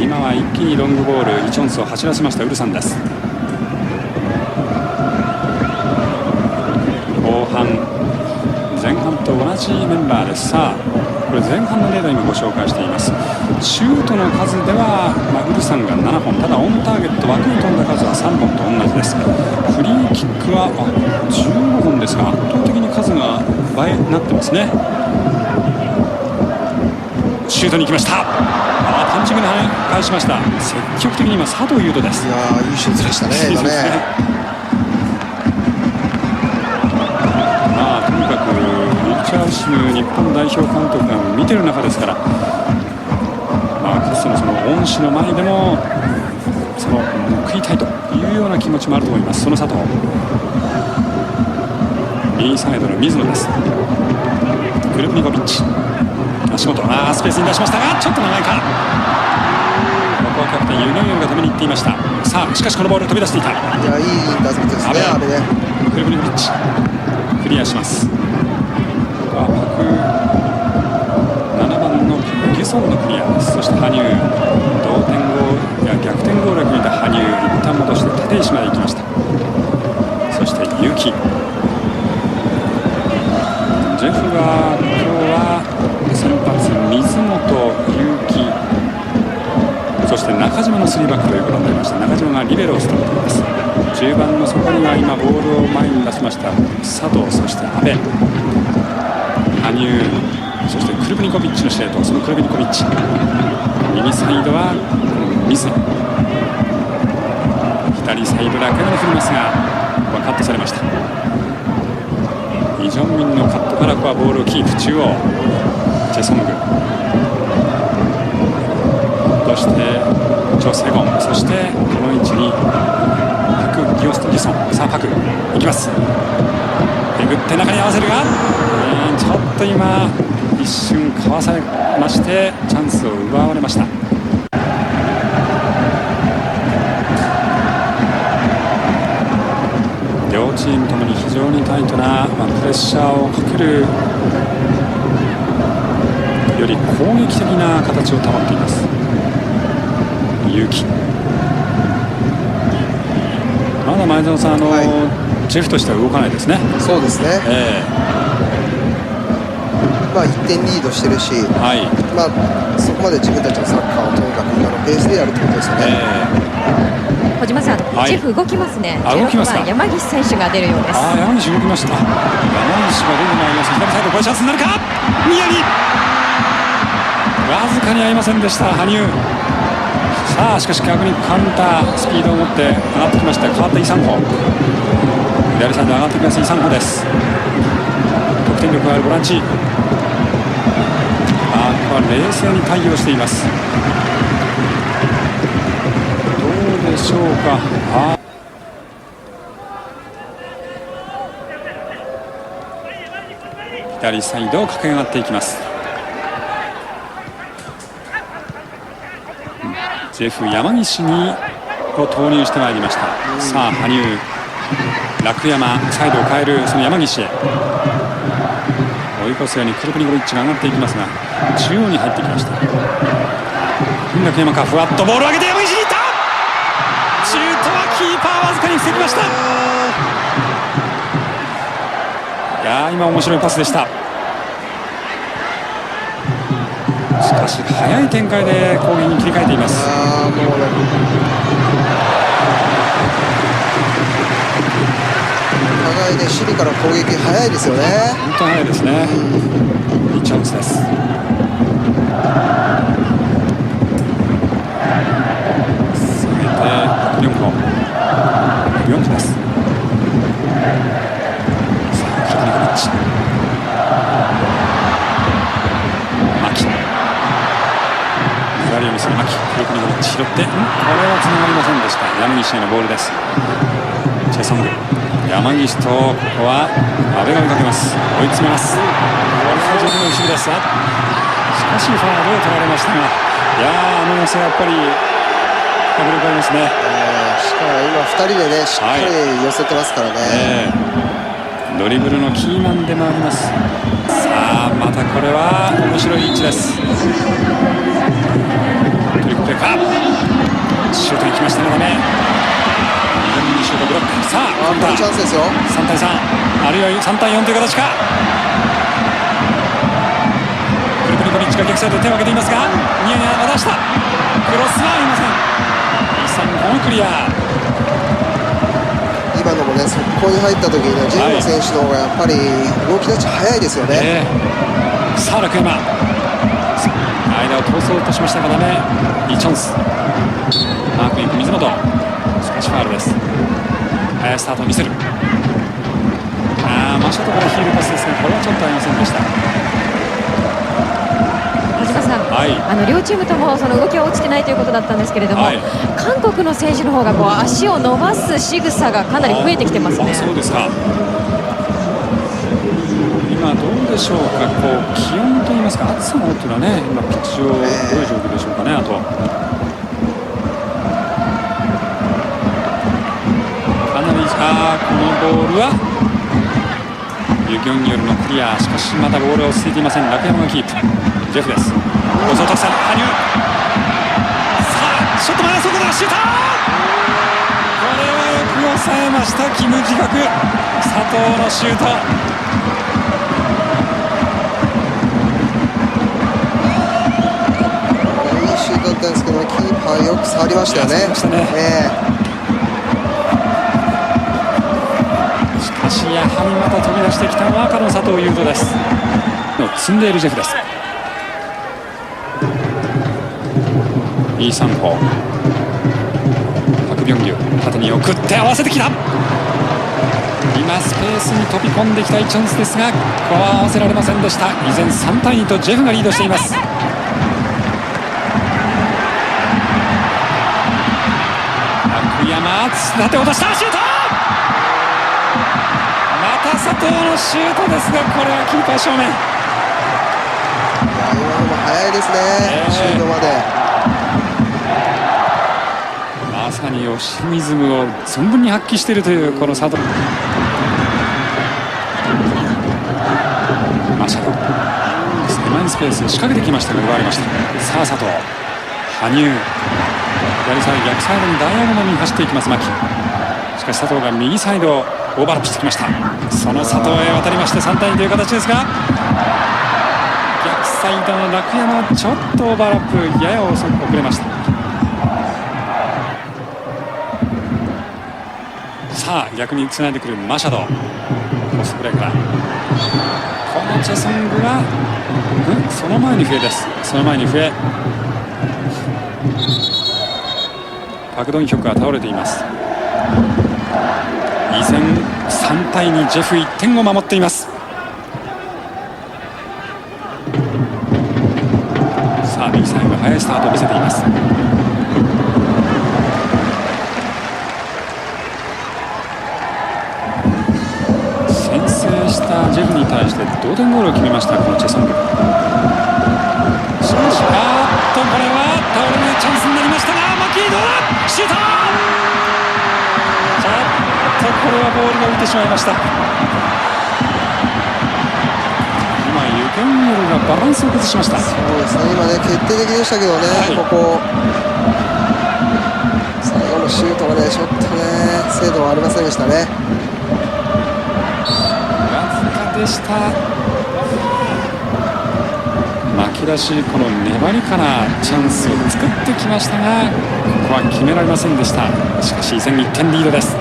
今は一気にロングボールイ・チョンスを走らせましたウルサンです。後半前半と同じメンバーです。さあこれ前半のデータ今ご紹介しています。シュートの数では、まあ、ウルサンが7本。ただオンターゲット枠に飛んだ数は3本と同じです。フリーキックはあ15本ですが圧倒的に数が倍になってますね。シュートに行きました。チングで返しました。積極的に今佐藤優斗です。いやーいいシュートでしたね今ね。まあとにかくリチャーシム日本代表監督が見てる中ですから。まあかつてのその恩師の前でもその報いたいというような気持ちもあると思います。その佐藤。右サイドの水野です。クルプニコビッチ足元あースペースに出しましたがちょっと長いか。ここはキャプテンユニョンが止めに行っていました。さあしかしこのボール飛び出していた。いやいいですねあれね。クルブニコビッチクリアします。あパク7番のソンのクリア。そして羽生。同点ゴールいや逆転ゴールが決めた羽生。一旦戻して立石まで行きました。そして結城ジェフはの3バックということになりました。中島がリベロを務めています。中盤の底には今ボールを前に出しました。佐藤そして阿部。羽生そしてクルブニコビッチの司令塔。そのクルブニコビッチ。右サイドは水左サイドだけに振りますがここはカットされました。イ・ジョンミンのカットからここはボールをキープ。中央チェソングそしてチョ・セゴンそしてこの位置にパク・ギオスト・ギソンさあパクいきます。えぐって中に合わせるが、えーちょっと今一瞬かわされましてチャンスを奪われました。両チームともに非常にタイトな、まあ、プレッシャーをかけるより攻撃的な形を保っています。勇気まだ前園さんあの、はジェフとしては動かないですね。そうですね。えまあ1点リードしてるしえはい。まあそこまで自分たちのサッカーをとにかく今のペースでやるってことですよね。え小島さん、はい。ジェフ動きますね。あ動きますか16番山岸選手が出るようです。ああ山岸動きました。山岸が出てまいります。左サイドこれチャンスになるか。宮城。わずかに合いませんでした羽生さあしかし逆にカウンタースピードを持って上がってきました。変わったイサンホ。左サイド上がってきますイサンホです。得点力があるボランチ。あここは冷静に対応しています。どうでしょうか。あー。左サイドを駆け上がっていきます。ジェフ山岸にを投入してまいりました。さあ羽生。楽山サイドを変えるその山岸へ。追い越すようにクルプニコビッチが上がっていきますが中央に入ってきました。楽山か。ふわっとボールを上げて山岸に行った。シュートはキーパーわずかに防ぎました。いやー今面白いパスでした。しかし早い展開で攻撃に切り替えています。ね守備から攻撃早いですよね。本当に早いですね。いいチャンスですせんでした。山岸へのボールです。チェソング。山岸とここは阿部が追いかけます。追い詰めます。これは自分の後ろです。あしかしファウルを取られましたが。いやーあの寄せはやっぱり迫力ありますね。えーしかも今2人でねしっかり寄せてますからね、ええ。ドリブルのキーマンでもあります。さあまたこれは面白い位置です。トリックシュートに来ました、シュートブロック。さあ、ン。チャンスですよ。対、あるいは対という形か。ルコッチが逆サイド手を挙げていますが、ニヤニヤした。クロスはません。クリア。今のもね速攻に入った時にね、ジェーム選手の方がやっぱり動き出し早いですよね。はいえー、さあ楽山間を通そうとしましたがダメいいチャンス。マーク水本。しかしファールです。早いスタートを見せる。ああマシャトからヒールパスですがこれはちょっと合いませんでした。はい。あの両チームともその動きは落ちてないということだったんですけれども、はい。韓国の選手の方がこう足を伸ばす仕草がかなり増えてきてますね。あ。そうですか。今どうでしょうか。こう気温といいますか暑さのというのはね今チ上どういう状況でしょうかねあとかなりあーこのボールはユギョンによるのクリア。しかしまだボールは落ち着いていません。楽山がキープ。ジェフです。小僧特産羽生。さあショット前そこだシュート。これはよく抑えました。キム・ジガク。佐藤のシュートたんですけどキーパーよく触りましたよね。ね。えしかしやはりまた飛び出してきたのは赤の佐藤優斗です。の積んでいるジェフです。イ・サンホパク・ビョンギュ縦に送って合わせてきた。今スペースに飛び込んできたいチャンスですがここは合わせられませんでした。依然3対2とジェフがリードしています縦を出したシュート！また佐藤のシュートですがこれはキーパー正面。今のも早いですね、ええシュートまで。まさにオシミズムを存分に発揮しているというこの佐藤。マシャド狭いスペースを仕掛けてきましたが奪われました。さあ佐藤。羽生左サイド逆サイドにダイアゴナルに走っていきます牧。しかし佐藤が右サイドをオーバーラップしてきました。その佐藤へ渡りまして3対2という形ですが逆サイドの楽山ちょっとオーバーラップやや遅く遅れました。さあ逆につないでくるマシャド。ポスプレーから。このチェソングはんその前に笛です。その前に笛。パク・ドンヒョクが倒れています。依然3対2ジェフ1点を守っています。さあ右サイド速いスタートを見せています。先制したジェフに対して同点ゴールを決めましたこのチェソング。シュート！ちょっとこれはボールが浮いてしまいました。今ユゲンヨルがバランスを崩しました。そうですね。今ね決定的でしたけどね、はい。ここ。最後のシュートがねちょっとね精度はありませんでしたね。わずかでした。巻き出しこの粘りからチャンスを作ってきましたがここは決められませんでした。しかし依然1点リードです。